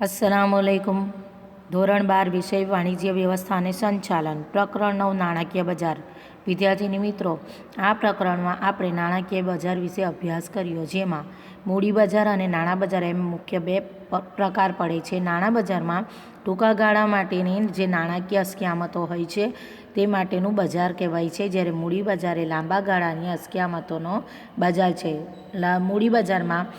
અસલામુઅલૈકુમ. ધોરણ બાર વિષય વાણિજ્ય વ્યવસ્થા અને સંચાલન, પ્રકરણ નવ, નાણાકીય બજાર. વિદ્યાર્થીની મિત્રો, આ પ્રકરણમાં આપણે નાણાકીય બજાર વિશે અભ્યાસ કર્યો, જેમાં મૂડી બજાર અને નાણાં બજાર એમ મુખ્ય બે પ્રકાર પડે છે. નાણાં બજારમાં ટૂંકા ગાળા માટેની જે નાણાકીય અસ્કયામતો હોય છે, તે માટેનું બજાર કહેવાય છે, જ્યારે મૂડી બજાર એ લાંબા ગાળાની અસ્કયામતોનો બજાર છે. મૂડી બજારમાં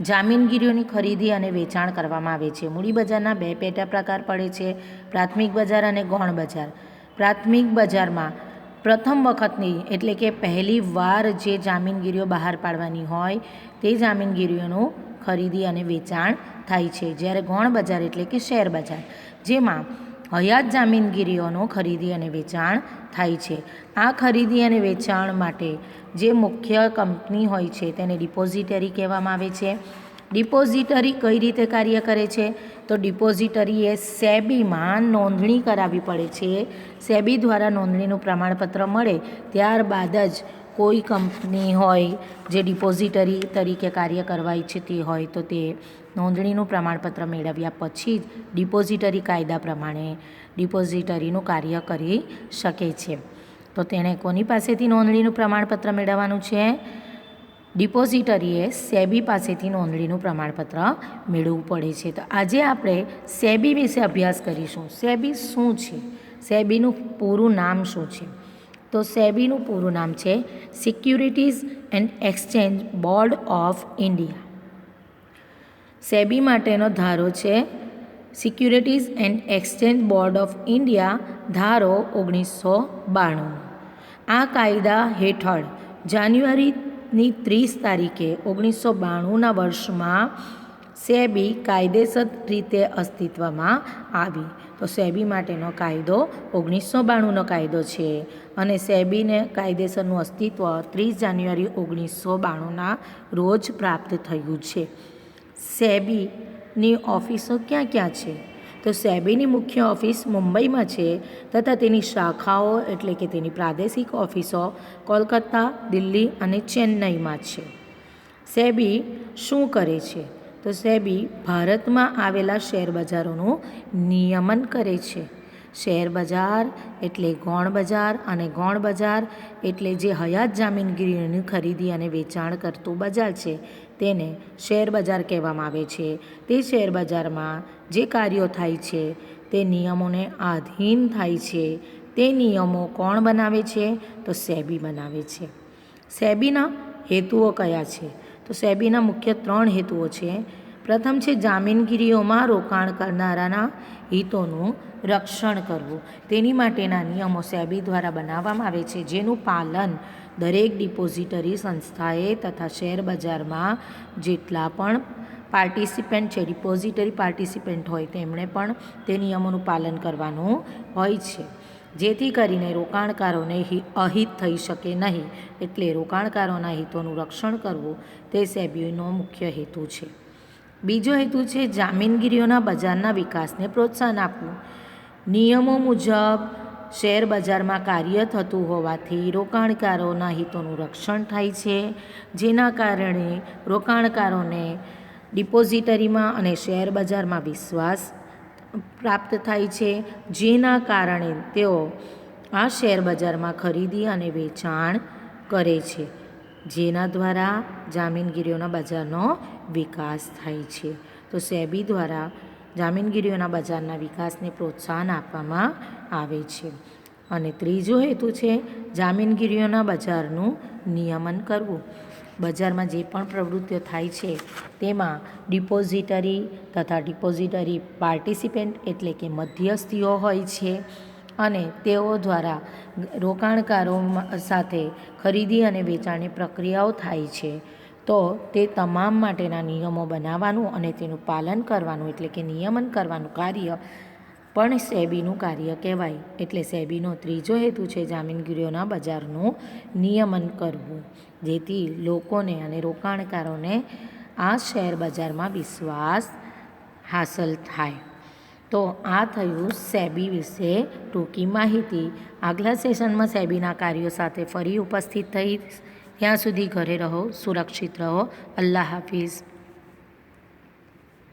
જામીનગીરીઓની ખરીદી અને વેચાણ કરવામાં આવે છે. મૂડી બજારના બે પેટા પ્રકાર પડે છે. પ્રાથમિક બજાર અને ગૌણ બજાર. પ્રાથમિક બજારમાં પ્રથમ વખતની એટલે કે પહેલી વાર જે જામીનગીરીઓ બહાર પાડવાની હોય તે જામીનગીરીઓનું ખરીદી અને વેચાણ થાય છે. જ્યારે ગૌણ બજાર એટલે કે શેર બજાર, જેમાં હયાત જામીનગીરીઓનું ખરીદી અને વેચાણ થાય છે. આ ખરીદી અને વેચાણ માટે જે મુખ્ય કંપની હોય છે તેને ડિપોઝિટરી કહેવામાં આવે છે. ડિપોઝિટરી કઈ રીતે કાર્ય કરે છે? તો ડિપોઝિટરીએ સેબીમાં નોંધણી કરાવવી પડે છે. સેબી દ્વારા નોંધણીનું પ્રમાણપત્ર મળે ત્યારબાદ જ કોઈ કંપની હોય જે ડિપોઝિટરી તરીકે કાર્ય કરવા ઈચ્છતી હોય તો તે નોંધણીનું પ્રમાણપત્ર મેળવ્યા પછી જ ડિપોઝિટરી કાયદા પ્રમાણે ડિપોઝિટરીનું કાર્ય કરી શકે છે. તો તેણે કોની પાસેથી નોંધણીનું પ્રમાણપત્ર મેળવવાનું છે? ડિપોઝિટરીએ સેબી પાસેથી નોંધણીનું પ્રમાણપત્ર મેળવવું પડે છે. તો આજે આપણે સેબી વિશે અભ્યાસ કરીશું. સેબી શું છે? સેબીનું પૂરું નામ શું છે? તો સેબીનું પૂરું નામ છે securities and exchange board of India. SEBI માટેનો ધારો છે. Securities and exchange board of India, ધારો ઓગણીસો બાણું. આ કાયદા હેઠળ જાન્યુઆરીની ત્રીસ તારીખે ઓગણીસો બાણુંના વર્ષમાં સેબી કાયદેસર રીતે અસ્તિત્વમાં આવી. તો સેબી માટેનો કાયદો ઓગણીસો બાણુંનો કાયદો છે અને સેબીને કાયદેસરનું અસ્તિત્વ ત્રીસ જાન્યુઆરી ઓગણીસો બાણુંના રોજ પ્રાપ્ત થયું છે. સેબીની ઓફિસો ક્યાં ક્યાં છે? તો સેબીની મુખ્ય ઓફિસ મુંબઈમાં છે તથા તેની શાખાઓ એટલે કે તેની પ્રાદેશિક ઓફિસો કોલકાતા, દિલ્હી અને ચેન્નઈમાં છે. સેબી શું કરે છે? તો સેબી ભારતમાં આવેલા શેર બજારોનું નિયમન કરે છે. શેર બજાર એટલે ગૌણ બજાર અને ગૌણ બજાર એટલે જે હયાત જામીનગીરીની ખરીદી અને વેચાણ કરતું બજાર છે, તેને શેર બજાર કહેવામાં આવે છે. તે શેર બજારમાં જે કાર્યો થાય છે, તે નિયમોને આધીન થાય છે. તે નિયમો કોણ બનાવે છે? તો સેબી બનાવે છે. સેબીના હેતુઓ કયા છે? તો સેબીના મુખ્ય ત્રણ હેતુઓ છે. પ્રથમ છે જામીનગીરીઓમાં રોકાણ કરનારાના હિતોનું રક્ષણ કરવું. તેની માટેના નિયમો સેબી દ્વારા બનાવવામાં આવે છે, જેનું પાલન દરેક ડિપોઝિટરી સંસ્થાએ તથા શેર બજારમાં જેટલા પણ પાર્ટિસિપન્ટ છે, ડિપોઝિટરી પાર્ટિસિપન્ટ હોય, તેમણે પણ તે નિયમોનું પાલન કરવાનું હોય છે. જેથી કરીને રોકાણકારોને અહિત થઈ શકે નહીં, એટલે રોકાણકારોના હિતોનું રક્ષણ કરવું તે સેબીનો મુખ્ય હેતુ છે. બીજો હેતુ છે જામીનગીરીઓના બજારના વિકાસને પ્રોત્સાહન આપવું. નિયમો મુજબ શેર બજારમાં કાર્ય થતું હોવાથી રોકાણકારોના હિતોનું રક્ષણ થાય છે, જેના કારણે રોકાણકારોને ડિપોઝિટરીમાં અને શેર બજારમાં વિશ્વાસ પ્રાપ્ત થાય છે, જેના કારણે તેઓ આ શેર બજારમાં ખરીદી અને વેચાણ કરે છે. જેના દ્વારા જામીનગીરીઓના બજારનો વિકાસ થાય છે. તો સેબી દ્વારા જામીનગીરીઓના બજારના વિકાસને પ્રોત્સાહન આપવામાં આવે છે. અને ત્રીજો હેતુ છે જામીનગીરીઓના બજારનું નિયમન કરવું. બજારમાં જે પણ પ્રવૃત્તિઓ થાય છે તેમાં ડિપોઝિટરી તથા ડિપોઝિટરી પાર્ટિસિપેન્ટ એટલે કે મધ્યસ્થીઓ હોય છે. અને તેઓ દ્વારા રોકાણકારો સાથે ખરીદી અને વેચાણની પ્રક્રિયાઓ થાય છે. તો તે તમામ માટેના નિયમો બનાવવાનું અને તેનું પાલન કરવાનું, એટલે કે નિયમન કરવાનું કાર્ય પણ સેબીનું કાર્ય કહેવાય. એટલે સેબીનો ત્રીજો હેતુ છે જામીનગીરીઓના બજારનું નિયમન કરવું, જેથી લોકોને અને રોકાણકારોને આ શેર બજારમાં વિશ્વાસ હાંસલ થાય. તો આ થયું સેબી વિશે ટૂંકી માહિતી. આગલા સેશનમાં સેબીના કાર્યો સાથે ફરી ઉપસ્થિત થઈ ત્યાં સુધી ઘરે રહો, સુરક્ષિત રહો. અલ્લાહ હાફિઝ.